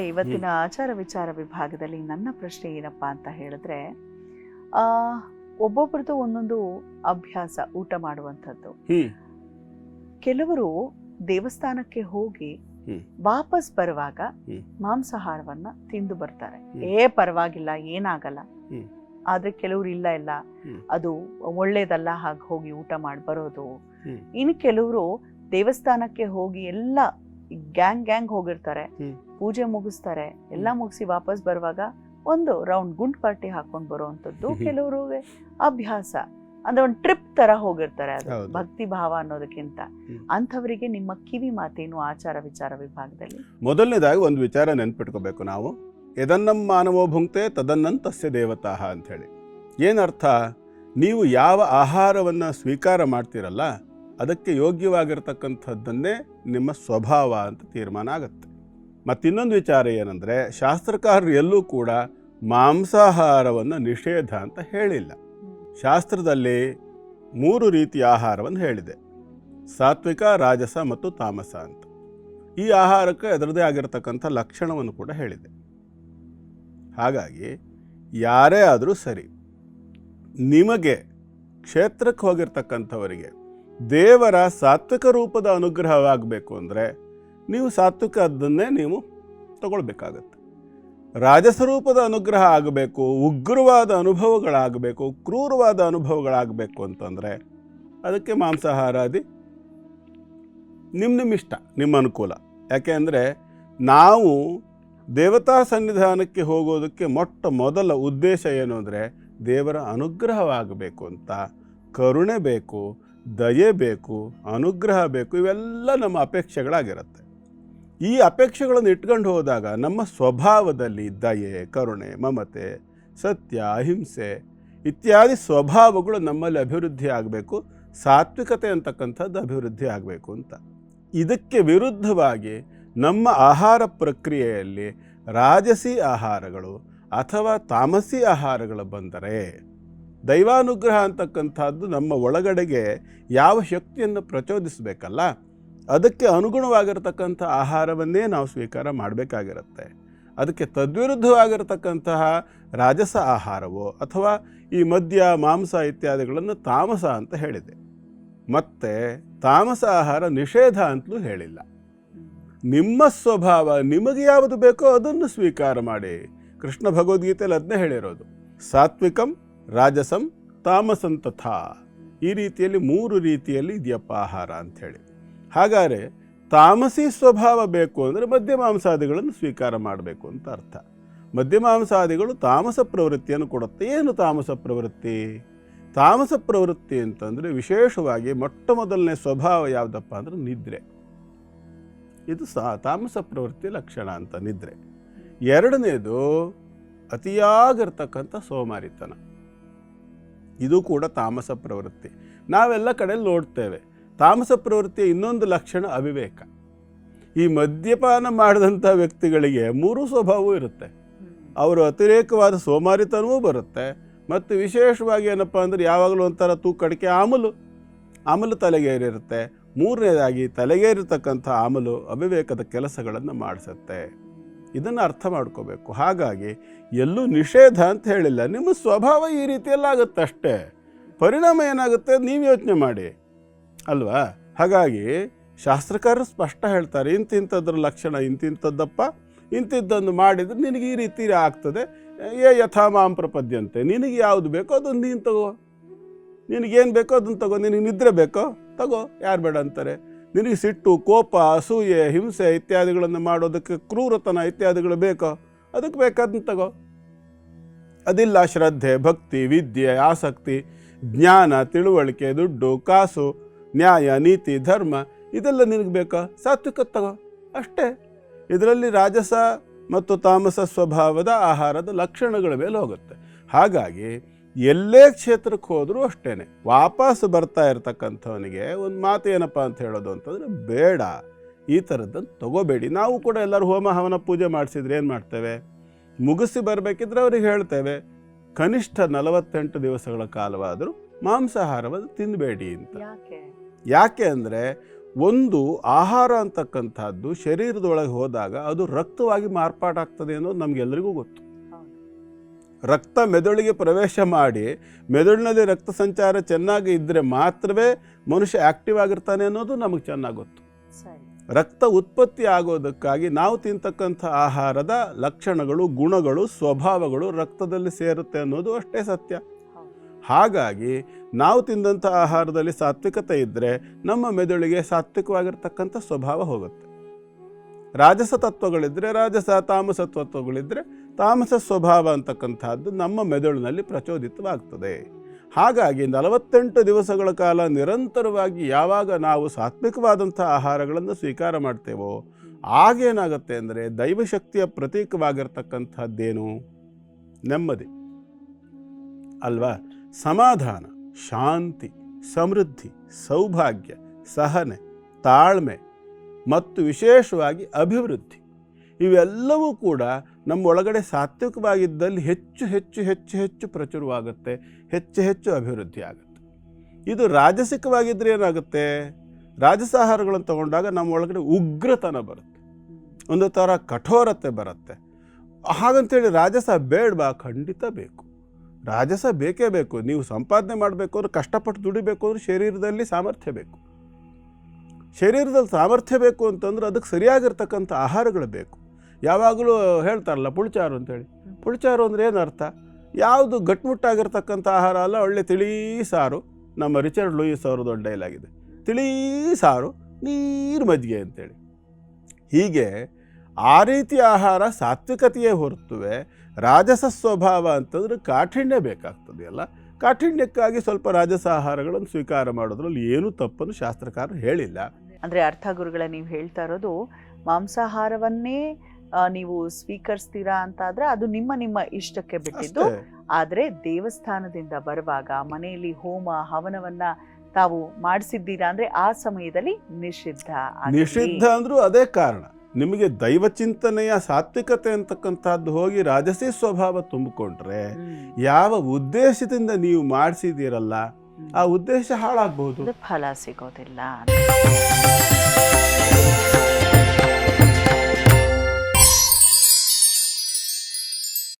ಇವತ್ತಿನ ಆಚಾರ ವಿಚಾರ ವಿಭಾಗದಲ್ಲಿ ನನ್ನ ಪ್ರಶ್ನೆ ಏನಪ್ಪ ಅಂತ ಹೇಳಿದ್ರೆ ಆ ಒಬ್ಬೊಬ್ರದ್ದು ಒಂದೊಂದು ಅಭ್ಯಾಸ ಊಟ ಮಾಡುವಂಥದ್ದು ಕೆಲವರು ದೇವಸ್ಥಾನಕ್ಕೆ ಹೋಗಿ. ವಾಪಸ್ ಬರುವಾಗ. ಮಾಂಸಾಹಾರವನ್ನ ತಿಂದು ಬರ್ತಾರೆ ಏ ಪರವಾಗಿಲ್ಲ ಏನಾಗಲ್ಲ. ಆದ್ರೆ ಕೆಲವ್ರು ಇಲ್ಲ ಇಲ್ಲ ಅದು ಒಳ್ಳೇದಲ್ಲ ಹಾಗೆ ಹೋಗಿ ಊಟ ಮಾಡಿ ಬರೋದು. ಇನ್ನು ಕೆಲವರು ದೇವಸ್ಥಾನಕ್ಕೆ ಹೋಗಿ ಎಲ್ಲ ಗ್ಯಾಂಗ್ ಗ್ಯಾಂಗ್ ಹೋಗಿರ್ತಾರೆ. ಪೂಜೆ ಮುಗಿಸ್ತಾರೆ ಎಲ್ಲ ಮುಗಿಸಿ ವಾಪಸ್ ಬರುವಾಗ ಒಂದು ರೌಂಡ್ ಗುಂಡ್ ಪಾರ್ಟಿ ಹಾಕೊಂಡು ಬರುವಂಥದ್ದು. ಕೆಲವರು ಅಭ್ಯಾಸ. ಅಂದ್ರೆ ಒಂದು ಟ್ರಿಪ್ ತರ ಹೋಗಿರ್ತಾರೆ ಅದು ಭಕ್ತಿ ಭಾವ ಅನ್ನೋದಕ್ಕಿಂತ. ಅಂಥವರಿಗೆ ನಿಮ್ಮ ಕಿವಿ ಮಾತೇನು ಆಚಾರ ವಿಚಾರ ವಿಭಾಗದಲ್ಲಿ? ಮೊದಲನೇದಾಗಿ ಒಂದು ವಿಚಾರ ನೆನ್ಪಿಟ್ಕೋಬೇಕು ನಾವು. ಎದನ್ನಂ ಮಾನವೋ ಭುಂಕ್ತೆ ತದನ್ನಂತಸ್ಯ ಅಂತ ಹೇಳಿ ಏನರ್ಥ? ನೀವು ಯಾವ ಆಹಾರವನ್ನು ಸ್ವೀಕಾರ ಮಾಡ್ತೀರಲ್ಲ ಅದಕ್ಕೆ ಯೋಗ್ಯವಾಗಿರ್ತಕ್ಕಂಥದ್ದನ್ನೇ ನಿಮ್ಮ ಸ್ವಭಾವ ಅಂತ ತೀರ್ಮಾನ ಆಗುತ್ತೆ. ಮತ್ತಿನ್ನೊಂದು ವಿಚಾರ ಏನಂದರೆ, ಶಾಸ್ತ್ರಕಾರರು ಎಲ್ಲೂ ಕೂಡ ಮಾಂಸಾಹಾರವನ್ನು ನಿಷೇಧ ಅಂತ ಹೇಳಿಲ್ಲ. ಶಾಸ್ತ್ರದಲ್ಲಿ ಮೂರು ರೀತಿಯ ಆಹಾರವನ್ನು ಹೇಳಿದೆ. ಸಾತ್ವಿಕ, ರಾಜಸ ಮತ್ತು ತಾಮಸ ಅಂತ. ಈ ಆಹಾರಕ್ಕೆ ಅದರದೇ ಆಗಿರತಕ್ಕಂಥ ಲಕ್ಷಣವನ್ನು ಕೂಡ ಹೇಳಿದೆ. ಹಾಗಾಗಿ, ಯಾರೇ ಆದರೂ ಸರಿ, ನಿಮಗೆ ಕ್ಷೇತ್ರಕ್ಕೆ ಹೋಗಿರ್ತಕ್ಕಂಥವರಿಗೆ ದೇವರ ಸಾತ್ವಿಕ ರೂಪದ ಅನುಗ್ರಹವಾಗಬೇಕು ಅಂದರೆ ನೀವು ಸಾತ್ವಿಕದ್ದನ್ನೇ ನೀವು ತಗೊಳ್ಬೇಕಾಗತ್ತೆ. ರಾಜಸ್ವರೂಪದ ರೂಪದ ಅನುಗ್ರಹ ಆಗಬೇಕು, ಉಗ್ರವಾದ ಅನುಭವಗಳಾಗಬೇಕು, ಕ್ರೂರವಾದ ಅನುಭವಗಳಾಗಬೇಕು ಅಂತಂದರೆ ಅದಕ್ಕೆ ಮಾಂಸಾಹಾರಾದಿ ನಿಮ್ಮ ನಿಮ್ಮ ಇಷ್ಟ ನಿಮ್ಮ ಅನುಕೂಲ. ಯಾಕೆ ನಾವು ದೇವತಾ ಸನ್ನಿಧಾನಕ್ಕೆ ಹೋಗೋದಕ್ಕೆ ಮೊಟ್ಟ ಮೊದಲ ಉದ್ದೇಶ ಏನು ಅಂದರೆ ದೇವರ ಅನುಗ್ರಹವಾಗಬೇಕು ಅಂತ. ಕರುಣೆ ಬೇಕು, ದಯೆ ಬೇಕು, ಅನುಗ್ರಹ ಬೇಕು, ಇವೆಲ್ಲ ನಮ್ಮ ಅಪೇಕ್ಷೆಗಳಾಗಿರುತ್ತೆ. ಈ ಅಪೇಕ್ಷೆಗಳನ್ನು ಇಟ್ಕೊಂಡು ಹೋದಾಗ ನಮ್ಮ ಸ್ವಭಾವದಲ್ಲಿ ದಯೆ, ಕರುಣೆ, ಮಮತೆ, ಸತ್ಯ, ಅಹಿಂಸೆ ಇತ್ಯಾದಿ ಸ್ವಭಾವಗಳು ನಮ್ಮಲ್ಲಿ ಅಭಿವೃದ್ಧಿ ಆಗಬೇಕು, ಸಾತ್ವಿಕತೆ ಅಂತಕ್ಕಂಥದ್ದು ಅಭಿವೃದ್ಧಿ ಆಗಬೇಕು ಅಂತ. ಇದಕ್ಕೆ ವಿರುದ್ಧವಾಗಿ ನಮ್ಮ ಆಹಾರ ಪ್ರಕ್ರಿಯೆಯಲ್ಲಿ ರಾಜಸಿ ಆಹಾರಗಳು ಅಥವಾ ತಾಮಸಿ ಆಹಾರಗಳು ಬಂದರೆ ದೈವಾನುಗ್ರಹ ಅಂತಕ್ಕಂಥದ್ದು ನಮ್ಮ ಒಳಗಡೆಗೆ ಯಾವ ಶಕ್ತಿಯನ್ನು ಪ್ರಚೋದಿಸಬೇಕಲ್ಲ? ಅದಕ್ಕೆ ಅನುಗುಣವಾಗಿರತಕ್ಕಂಥ ಆಹಾರವನ್ನೇ ನಾವು ಸ್ವೀಕಾರ ಮಾಡಬೇಕಾಗಿರುತ್ತೆ. ಅದಕ್ಕೆ ತದ್ವಿರುದ್ಧವಾಗಿರತಕ್ಕಂತಹ ರಾಜಸ ಆಹಾರವೋ ಅಥವಾ ಈ ಮದ್ಯ, ಮಾಂಸ ಇತ್ಯಾದಿಗಳನ್ನು ತಾಮಸ ಅಂತ ಹೇಳಿದೆ. ಮತ್ತು ತಾಮಸ ಆಹಾರ ನಿಷೇಧ ಅಂತಲೂ ಹೇಳಿಲ್ಲ. ನಿಮ್ಮ ಸ್ವಭಾವ ನಿಮಗೆ ಯಾವುದು ಬೇಕೋ ಅದನ್ನು ಸ್ವೀಕಾರ ಮಾಡಿ. ಕೃಷ್ಣ ಭಗವದ್ಗೀತೆಯಲ್ಲಿ ಅದನ್ನೇ ಹೇಳಿರೋದು. ಸಾತ್ವಿಕಂ, ರಾಜಸಂ, ತಾಮಸಂ ತಥಾ. ಈ ರೀತಿಯಲ್ಲಿ ಮೂರು ರೀತಿಯಲ್ಲಿ ಇದೆಯಪ್ಪ ಆಹಾರ ಅಂಥೇಳಿ ಹಾಗಾದರೆ ತಾಮಸಿ ಸ್ವಭಾವ ಬೇಕು ಅಂದರೆ ಮದ್ಯಮಾಂಸಾದಿಗಳನ್ನು ಸ್ವೀಕಾರ ಮಾಡಬೇಕು ಅಂತ ಅರ್ಥ. ಮದ್ಯಮಾಂಸಾದಿಗಳು ತಾಮಸ ಪ್ರವೃತ್ತಿಯನ್ನು ಕೊಡುತ್ತೆ. ಏನು ತಾಮಸ ಪ್ರವೃತ್ತಿ? ತಾಮಸ ಪ್ರವೃತ್ತಿ ಅಂತಂದರೆ ವಿಶೇಷವಾಗಿ ಮೊಟ್ಟ ಮೊದಲನೇ ಸ್ವಭಾವ ಯಾವುದಪ್ಪ ಅಂದರೆ ನಿದ್ರೆ. ಇದು ಸಹ ತಾಮಸ ಪ್ರವೃತ್ತಿ ಲಕ್ಷಣ ಅಂತ ನಿದ್ರೆ. ಎರಡನೇದು ಅತಿಯಾಗಿರ್ತಕ್ಕಂಥ ಸೋಮಾರಿತನ. ಇದು ಕೂಡ ತಾಮಸ ಪ್ರವೃತ್ತಿ. ನಾವೆಲ್ಲ ಕಡೆಯಲ್ಲಿ ನೋಡ್ತೇವೆ. ತಾಮಸ ಪ್ರವೃತ್ತಿಯ ಇನ್ನೊಂದು ಲಕ್ಷಣ ಅವಿವೇಕ. ಈ ಮದ್ಯಪಾನ ಮಾಡಿದಂಥ ವ್ಯಕ್ತಿಗಳಿಗೆ ಮೂರು ಸ್ವಭಾವವೂ ಇರುತ್ತೆ. ಅವರು ಅತಿರೇಕವಾದ ಸೋಮಾರಿತನವೂ ಬರುತ್ತೆ. ಮತ್ತು ವಿಶೇಷವಾಗಿ ಏನಪ್ಪ ಅಂದರೆ ಯಾವಾಗಲೂ ಒಂಥರ ತೂಕಡಿಕೆ ಆಮಲು. ಆಮಲು ತಲೆಗೇರಿರುತ್ತೆ. ಮೂರನೇದಾಗಿ ತಲೆಗೇರಿರ್ತಕ್ಕಂಥ ಆಮಲು ಅವಿವೇಕದ ಕೆಲಸಗಳನ್ನು ಮಾಡಿಸುತ್ತೆ. ಇದನ್ನು ಅರ್ಥ ಮಾಡ್ಕೋಬೇಕು. ಹಾಗಾಗಿ ಎಲ್ಲೂ ನಿಷೇಧ ಅಂತ ಹೇಳಿಲ್ಲ. ನಿಮ್ಮ ಸ್ವಭಾವ ಈ ರೀತಿಯಲ್ಲಾಗುತ್ತಷ್ಟೇ. ಪರಿಣಾಮ ಏನಾಗುತ್ತೆ? ನೀವು ಯೋಚನೆ ಮಾಡಿ. ಅಲ್ವಾ? ಹಾಗಾಗಿ ಶಾಸ್ತ್ರಕಾರರು ಸ್ಪಷ್ಟ ಹೇಳ್ತಾರೆ ಇಂತಿಂಥದ್ರ ಲಕ್ಷಣ, ಇಂತಿಂಥದ್ದಪ್ಪ, ಇಂತಿದ್ದನ್ನು ಮಾಡಿದ್ರೆ ನಿನಗೆ ಈ ರೀತಿ ಆಗ್ತದೆ. ಏ, ಯಥಾ ಮಾಂ ಪ್ರಪದ್ಯಂತೆ, ನಿನಗೆ ಯಾವುದು ಬೇಕೋ ಅದನ್ನು ನೀನು ತಗೋ. ನಿನಗೇನು ಬೇಕೋ ಅದನ್ನು ತಗೋ, ನಿನಗೆ ನಿದ್ರೆ ಬೇಕೋ, ತಗೋ, ಯಾರು ಬೇಡ ಅಂತಾರೆ. ನಿನಗೆ ಸಿಟ್ಟು, ಕೋಪ, ಅಸೂಯೆ, ಹಿಂಸೆ ಇತ್ಯಾದಿಗಳನ್ನು ಮಾಡೋದಕ್ಕೆ ಕ್ರೂರತನ ಇತ್ಯಾದಿಗಳು ಬೇಕೋ, ಅದಕ್ಕೆ ಬೇಕಾದನ್ನು ತಗೋ. ಅದಿಲ್ಲ ಶ್ರದ್ಧೆ, ಭಕ್ತಿ, ವಿದ್ಯೆ, ಆಸಕ್ತಿ, ಜ್ಞಾನ, ತಿಳುವಳಿಕೆ, ದುಡ್ಡು, ಕಾಸು ನ್ಯಾಯ, ನೀತಿ, ಧರ್ಮ, ಇದೆಲ್ಲ ನಿನಗೆ ಬೇಕಾ? ಸಾತ್ವಿಕ ತಗೋ. ಅಷ್ಟೇ. ಇದರಲ್ಲಿ ರಾಜಸ ಮತ್ತು ತಾಮಸ ಸ್ವಭಾವದ ಆಹಾರದ ಲಕ್ಷಣಗಳ ಮೇಲೆ ಹೋಗುತ್ತೆ. ಹಾಗಾಗಿ ಎಲ್ಲೇ ಕ್ಷೇತ್ರಕ್ಕೆ ಹೋದರೂ ಅಷ್ಟೇ ವಾಪಸ್ ಬರ್ತಾ ಇರತಕ್ಕಂಥವನಿಗೆ ಒಂದು ಮಾತು ಏನಪ್ಪ ಅಂತ ಹೇಳೋದು ಅಂತಂದರೆ, ಬೇಡ. ಈ ಥರದ್ದನ್ನು ತಗೋಬೇಡಿ. ನಾವು ಕೂಡ ಎಲ್ಲರೂ ಹೋಮ ಹವನ ಪೂಜೆ ಮಾಡಿಸಿದ್ರೆ ಏನು ಮಾಡ್ತೇವೆ? ಮುಗಿಸಿ ಬರಬೇಕಿದ್ರೆ ಅವ್ರಿಗೆ ಹೇಳ್ತೇವೆ. ಕನಿಷ್ಠ ನಲವತ್ತೆಂಟು ದಿವಸಗಳ ಕಾಲವಾದರೂ ಮಾಂಸಾಹಾರವನ್ನು ತಿನ್ನಬೇಡಿ ಅಂತ. ಯಾಕೆ ಅಂದರೆ ಒಂದು ಆಹಾರ ಅಂತಕ್ಕಂಥದ್ದು ಶರೀರದೊಳಗೆ ಹೋದಾಗ ಅದು ರಕ್ತವಾಗಿ ಮಾರ್ಪಾಟಾಗ್ತದೆ ಅನ್ನೋದು ನಮಗೆಲ್ಲರಿಗೂ ಗೊತ್ತು. ರಕ್ತ ಮೆದುಳಿಗೆ ಪ್ರವೇಶ ಮಾಡಿ ಮೆದುಳಿನಲ್ಲಿ ರಕ್ತ ಸಂಚಾರ ಚೆನ್ನಾಗಿ ಇದ್ದರೆ ಮಾತ್ರವೇ ಮನುಷ್ಯ ಆ್ಯಕ್ಟಿವ್ ಆಗಿರ್ತಾನೆ ಅನ್ನೋದು ನಮಗೆ ಚೆನ್ನಾಗಿ ಗೊತ್ತು. ರಕ್ತ ಉತ್ಪತ್ತಿ ಆಗೋದಕ್ಕಾಗಿ ನಾವು ತಿಂತಕ್ಕಂಥ ಆಹಾರದ ಲಕ್ಷಣಗಳು ಗುಣಗಳು ಸ್ವಭಾವಗಳು ರಕ್ತದಲ್ಲಿ ಸೇರುತ್ತೆ ಅನ್ನೋದು ಅಷ್ಟೇ ಸತ್ಯ. ಹಾಗಾಗಿ ನಾವು ತಿಂದಂಥ ಆಹಾರದಲ್ಲಿ ಸಾತ್ವಿಕತೆ ಇದ್ದರೆ ನಮ್ಮ ಮೆದುಳಿಗೆ ಸಾತ್ವಿಕವಾಗಿರ್ತಕ್ಕಂಥ ಸ್ವಭಾವ ಹೋಗುತ್ತೆ. ರಾಜಸ ತತ್ವಗಳಿದ್ದರೆ ರಾಜಸ, ತಾಮಸ ತತ್ವಗಳಿದ್ದರೆ ತಾಮಸ ಸ್ವಭಾವ ಅಂತಕ್ಕಂಥದ್ದು ನಮ್ಮ ಮೆದುಳಿನಲ್ಲಿ ಪ್ರಚೋದಿತವಾಗ್ತದೆ. ಹಾಗಾಗಿ ನಲವತ್ತೆಂಟು ದಿವಸಗಳ ಕಾಲ ನಿರಂತರವಾಗಿ ಯಾವಾಗ ನಾವು ಸಾತ್ವಿಕವಾದಂಥ ಆಹಾರಗಳನ್ನು ಸ್ವೀಕಾರ ಮಾಡ್ತೇವೋ ಆಗೇನಾಗುತ್ತೆ ಅಂದರೆ ದೈವಶಕ್ತಿಯ ಪ್ರತೀಕವಾಗಿರ್ತಕ್ಕಂಥದ್ದೇನು? ನೆಮ್ಮದಿ. ಅಲ್ವಾ? ಸಮಾಧಾನ. ಶಾಂತಿ, ಸಮೃದ್ಧಿ, ಸೌಭಾಗ್ಯ, ಸಹನೆ, ತಾಳ್ಮೆ ಮತ್ತು ವಿಶೇಷವಾಗಿ ಅಭಿವೃದ್ಧಿ. ಇವೆಲ್ಲವೂ ಕೂಡ ನಮ್ಮೊಳಗಡೆ ಸಾತ್ವಿಕವಾಗಿದ್ದಲ್ಲಿ ಹೆಚ್ಚು ಹೆಚ್ಚು ಹೆಚ್ಚು ಹೆಚ್ಚು ಪ್ರಚುರವಾಗುತ್ತೆ, ಹೆಚ್ಚು ಹೆಚ್ಚು ಅಭಿವೃದ್ಧಿ ಆಗುತ್ತೆ. ಇದು ರಾಜಸಿಕವಾಗಿದ್ದರೆ ಏನಾಗುತ್ತೆ? ರಾಜಸಾಹಾರಗಳನ್ನು ತಗೊಂಡಾಗ ನಮ್ಮೊಳಗಡೆ ಉಗ್ರತನ ಬರುತ್ತೆ. ಒಂದು ಥರ ಕಠೋರತೆ ಬರುತ್ತೆ. ಹಾಗಂತೇಳಿ ರಾಜಸ ಬೇಡವಾ? ಖಂಡಿತ ಬೇಕು. ರಾಜಸ ಬೇಕೇ ಬೇಕು. ನೀವು ಸಂಪಾದನೆ ಮಾಡಬೇಕು ಅಂದ್ರೆ ಕಷ್ಟಪಟ್ಟು ದುಡಿಬೇಕು ಅಂದ್ರೆ ಶರೀರದಲ್ಲಿ ಸಾಮರ್ಥ್ಯ ಬೇಕು. ಶರೀರದಲ್ಲಿ ಸಾಮರ್ಥ್ಯ ಬೇಕು ಅಂತಂದ್ರೆ ಅದಕ್ಕೆ ಸರಿಯಾಗಿರ್ತಕ್ಕಂಥ ಆಹಾರಗಳು ಬೇಕು. ಯಾವಾಗಲೂ ಹೇಳ್ತಾರಲ್ಲ ಪುಳಿಚಾರು ಅಂತೇಳಿ. ಪುಳಿಚಾರು ಅಂದರೆ ಏನು ಅರ್ಥ? ಯಾವುದು ಗಟ್ಮುಟ್ಟಾಗಿರ್ತಕ್ಕಂಥ ಆಹಾರ ಅಲ್ಲ, ಒಳ್ಳೆ ತಿಳಿ ಸಾರು. ನಮ್ಮ ರಿಚರ್ಡ್ ಲೂಯಿಸ್ ಅವ್ರದ್ದು ದೊಡ್ಡ ಡೈಲಾಗಿದೆ ತಿಳಿ ಸಾರು, ನೀರು ಮಜ್ಜಿಗೆ ಅಂತೇಳಿ. ಹೀಗೆ ಆ ರೀತಿಯ ಆಹಾರ ಸಾತ್ವಿಕತೆಯೇ ಹೊರತುವೆ ರಾಜಸ ಸ್ವಭಾವ ಅಂತಂದ್ರೆ ಕಾಠಿಣ್ಯ ಬೇಕಾಗ್ತದೆ ಅಲ್ಲ? ಕಾಠಿಣ್ಯಕ್ಕಾಗಿ ಸ್ವಲ್ಪ ರಾಜಸ ಆಹಾರಗಳನ್ನು ಸ್ವೀಕಾರ ಮಾಡೋದ್ರಲ್ಲಿ ಏನೂ ತಪ್ಪನ್ನು ಶಾಸ್ತ್ರಕಾರರು ಹೇಳಿಲ್ಲ. ಅಂದರೆ ಅರ್ಥ ಗುರುಗಳ ನೀವು ಹೇಳ್ತಾ ಇರೋದು ಮಾಂಸಾಹಾರವನ್ನೇ ನೀವು ಸ್ವೀಕರಿಸ್ತೀರಾ ಅಂತಾದ್ರೆ ಅದು ನಿಮ್ಮ ನಿಮ್ಮ ಇಷ್ಟಕ್ಕೆ ಬಿಟ್ಟಿದ್ದು. ಆದರೆ ದೇವಸ್ಥಾನದಿಂದ ಬರುವಾಗ ಮನೆಯಲ್ಲಿ ಹೋಮ ಹವನವನ್ನ ತಾವು ಮಾಡಿಸಿದ್ದೀರಾ ಅಂದ್ರೆ ಆ ಸಮಯದಲ್ಲಿ ನಿಷಿದ್ಧ ನಿಷಿದ್ಧ ಅಂದ್ರೂ ಅದೇ ಕಾರಣ. ನಿಮಗೆ ದೈವ ಚಿಂತನೆಯ ಸಾತ್ವಿಕತೆ ಅಂತಕ್ಕಂಥದ್ದು ಹೋಗಿ ರಾಜಸಿ ಸ್ವಭಾವ ತುಂಬಿಕೊಂಡ್ರೆ ಯಾವ ಉದ್ದೇಶದಿಂದ ನೀವು ಮಾಡಿಸಿದ್ದೀರಲ್ಲ ಆ ಉದ್ದೇಶ ಹಾಳಾಗಬಹುದು. ಫಲ ಸಿಗೋದಿಲ್ಲ.